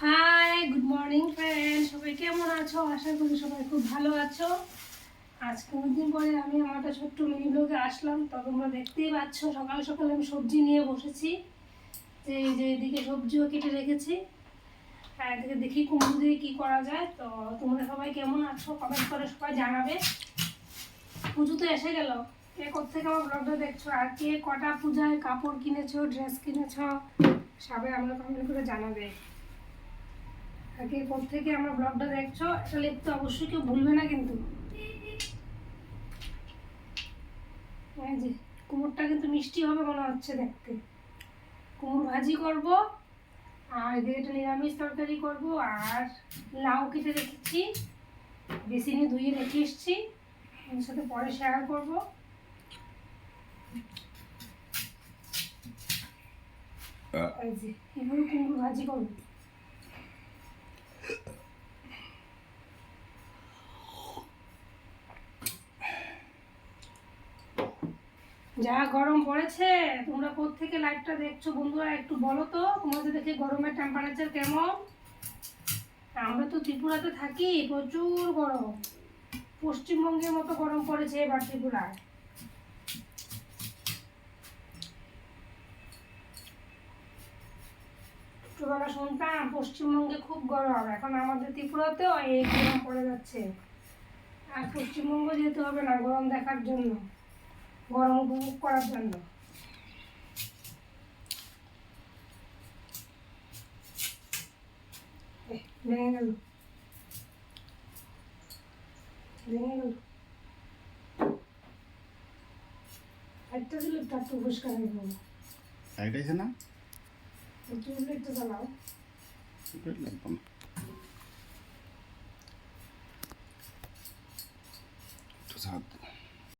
Hi good morning friend সবাই কেমন আছো? আশা করি সবাই খুব ভালো আছো। আজকে অনেকদিন পরে আমি আমার ছোট্ট মিনি ব্লগে আসলাম। তো তোমরা দেখতেই পাচ্ছ, সকাল সকাল আমি সবজি নিয়ে বসেছি। যে যে এদিকে সবজিও কেটে রেখেছি। আর এদিকে দেখি কুমড়ো দিয়ে কী করা যায়। তো তোমরা সবাই কেমন আছো? কমেন্ট করে সবাই জানাবে। পুজো তো এসে গেল। কে কোথেকে আমার ব্লগটা দেখছ? আর কে কটা পূজায় কাপড় কিনেছো ড্রেস কিনেছো? সবাই আমরা কমেন্ট করে জানাবে। আগে থেকে আমার ব্লগটা দেখছ? এটা লিখতে অবশ্যই কেউ ভুলবে না কিন্তু। এই যে কুমড়টা কিন্তু মিষ্টি হবে মনে হচ্ছে দেখতে। কুমড় ভাজি করব, আর এদিকে একটা নিরামিষ তরকারি করব, আর লাউ কেটে রেখেছি। বেসিনে ধুয়ে রেখে এসেছি। সাথে পরে শেয়ার করব। যে গরম পড়েছে, তোমরা থেকে লাইভটা দেখছ বন্ধুরা একটু বলো তো, তোমাদের দেখে গরমের টেম্পারেচার কেমন? আমরা তো ত্রিপুরাতে থাকি, প্রচুর গরম। পশ্চিমবঙ্গের মতো গরম পড়েছে এবার ত্রিপুরায়। ছোটবেলা শুনতাম, পশ্চিমবঙ্গে খুব গরম। এখন আমাদের ত্রিপুরাতেও এই গরম পড়ে যাচ্ছে। আর পশ্চিমবঙ্গ যেতে হবে না, গরম দেখার জন্য, গরম উপভোগ করার জন্য। ভেঙে গেল। ভেঙে গেল। একটা দিলে তার তো পরিষ্কার হয়ে লাইট না? একটু একটু জ্বালাও লাইট লাগবে না